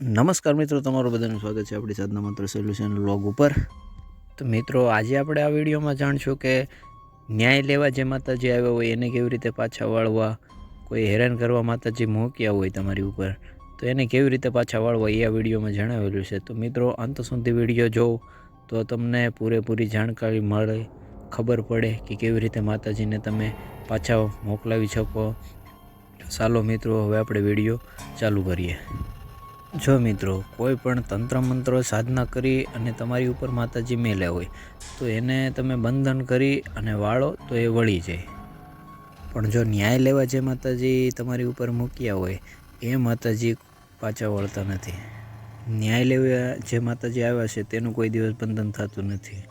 નમસ્કાર મિત્રો, તમારું બધાનું સ્વાગત છે આપણી સાધના માત્ર સોલ્યુશન લોગ ઉપર. તો મિત્રો, આજે આપણે આ વિડીયોમાં જાણશું કે ન્યાય લેવા જે માતાજી આવ્યા હોય એને કેવી રીતે પાછા વાળવા, કોઈ હેરાન કરવા માતાજી મૂક્યા હોય તમારી ઉપર. તો એને કેવી રીતે પાછા વાળવા એ આ વિડીયોમાં જણાવેલું છે. તો મિત્રો, અંત સુધી વીડિયો જોવો, તો તમને પૂરેપૂરી જાણકારી મળે, ખબર પડે કે કેવી રીતે માતાજીને તમે પાછા મોકલાવી શકો. ચાલો મિત્રો, હવે આપણે વીડિયો ચાલુ કરીએ. જો મિત્રો, કોઈ પણ તંત્ર મંત્રો સાધના કરી અને તમારી ઉપર માતાજી મેલ્યા હોય, તો એને તમે બંધન કરી અને વાળો તો એ વળી જાય. પણ જો ન્યાય લેવા જે માતાજી તમારી ઉપર મૂક્યા હોય, એ માતાજી પાછા વળતા નથી. ન્યાય લેવા જે માતાજી આવ્યા છે, તેનું કોઈ દિવસ બંધન થતું નથી.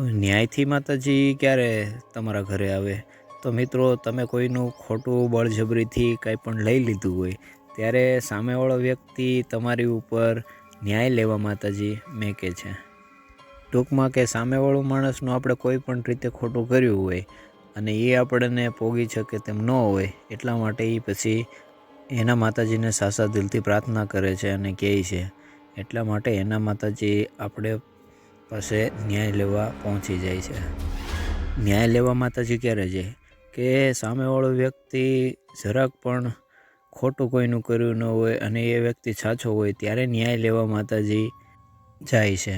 ન્યાયથી માતાજી ક્યારે તમારા ઘરે આવે? તો મિત્રો, તમે કોઈનું ખોટું બળજબરીથી કાંઈ પણ લઈ લીધું હોય ત્યારે સામેવાળો વ્યક્તિ તમારી ઉપર ન્યાય લેવા માતાજી મેકે છે. ટૂંકમાં કે સામેવાળો માણસનું આપણે કોઈ પણ રીતે ખોટું કર્યું હોય અને એ આપણને પોગી શકે તેમ ન હોય, એટલા માટે એ પછી એના માતાજીને સાસા દિલથી પ્રાર્થના કરે છે અને કહે છે. એટલા માટે એના માતાજી આપણે પાસે ન્યાય લેવા પહોંચી જાય છે. ન્યાય લેવા માતાજી ક્યારે જાય? કે સામેવાળો વ્યક્તિ જરાક પણ ખોટું કોઈનું કર્યું ન હોય અને એ વ્યક્તિ સાચો હોય ત્યારે ન્યાય લેવા માતાજી જાય છે.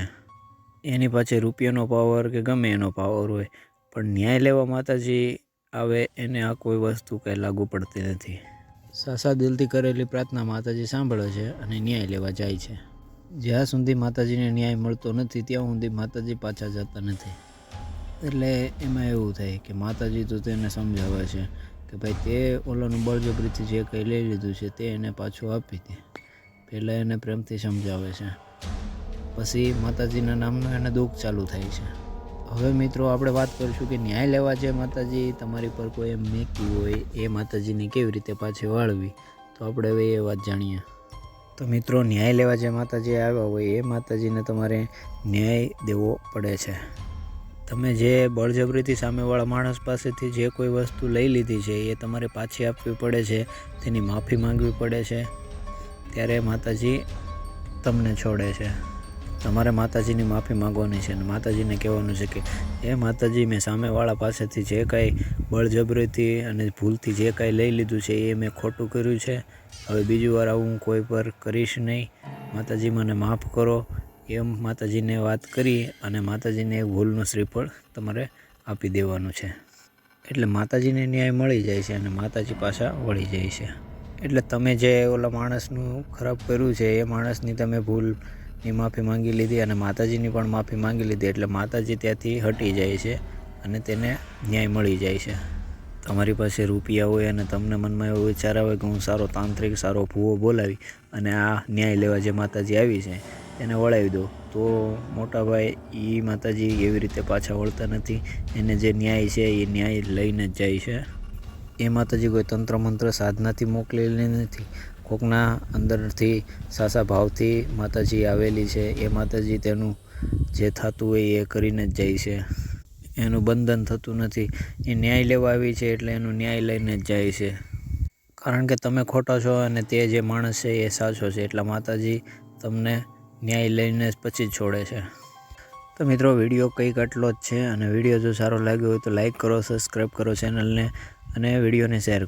એની પાસે રૂપિયાનો પાવર કે ગમે એનો પાવર હોય, પણ ન્યાય લેવા માતાજી આવે એને આ કોઈ વસ્તુ કંઈ લાગુ પડતી નથી. સાસા દિલથી કરેલી પ્રાર્થના માતાજી સાંભળે છે અને ન્યાય લેવા જાય છે. જ્યાં સુધી માતાજીને ન્યાય મળતો નથી, ત્યાં સુધી માતાજી પાછા જતા નથી. એટલે એમાં એવું થાય કે માતાજી તો તેને સમજાવે છે. કે ભાઈ તે ઓલાનું બળજબરીથી જે કંઈ લઈ લીધું છે તે એને પાછું આપી દે. પહેલાં એને પ્રેમથી સમજાવે છે. પછી માતાજીના નામનું એને દુઃખ ચાલુ થાય છે. હવે મિત્રો આપણે વાત કરીશું કે ન્યાય લેવા જે માતાજી તમારી પર કોઈ એમ મેકી હોય, એ માતાજીને કેવી રીતે પાછી વાળવી? તો આપણે હવે એ વાત જાણીએ. તો મિત્રો, ન્યાય લેવા જે માતાજી આવ્યા હોય, એ માતાજીને તમારે ન્યાય દેવો પડે છે. તમે જે બળજબરીથી સામેવાળા માણસ પાસેથી જે કોઈ વસ્તુ લઈ લીધી છે, એ તમારે પાછી આપવી પડે છે, તેની માફી માંગવી પડે છે. ત્યારે માતાજી તમને છોડે છે. તમારે માતાજીની માફી માંગવાની છે અને માતાજીને કહેવાનું છે કે એ માતાજી, મેં સામેવાળા પાસેથી જે કાંઈ બળજબરીથી અને ભૂલથી જે કાંઈ લઈ લીધું છે, એ મેં ખોટું કર્યું છે. હવે બીજી વાર આવું હું કોઈ પર કરીશ નહીં. માતાજી, મને માફ કરો. એમ માતાજીને વાત કરી અને માતાજીને એક ભૂલનું શ્રીફળ તમારે આપી દેવાનું છે. એટલે માતાજીને ન્યાય મળી જાય છે અને માતાજી પાછા વળી જાય છે. એટલે તમે જે ઓલા માણસનું ખરાબ કર્યું છે, એ માણસની તમે ભૂલની માફી માંગી લીધી અને માતાજીની પણ માફી માંગી લીધી, એટલે માતાજી ત્યાંથી હટી જાય છે અને તેને ન્યાય મળી જાય છે. તમારી પાસે રૂપિયા હોય અને તમને મનમાં એવો વિચાર આવે કે હું સારો તાંત્રિક, સારો ભૂવો બોલાવી અને આ ન્યાય લેવા જે માતાજી આવી છે એને વળાવી દો. તો મોટા ભાઈ એ માતાજી એવી રીતે પાછા વળતા નથી. એને જે ન્યાય છે એ ન્યાય લઈને જ જાય છે. એ માતાજી કોઈ તંત્ર મંત્ર સાધનાથી મોકલેલી નથી. કોકના અંદરથી સાસા ભાવથી માતાજી આવેલી છે. એ માતાજી તેનું જે થતું હોય એ કરીને જ જાય છે. એનું બંધન થતું નથી. એ ન્યાય લેવા આવી છે એટલે એનું ન્યાય લઈને જ જાય છે. કારણ કે તમે ખોટા છો અને તે જે માણસ છે એ સાચો છે. એટલા માતાજી તમને ન્યાય લઈને પછી છોડે છે. તો મિત્રો, વીડિયો કંઈક આટલો જ છે અને વીડિયો જો સારો લાગ્યો હોય તો લાઈક કરો, સબસ્ક્રાઈબ કરો ચેનલને અને વિડીયોને શેર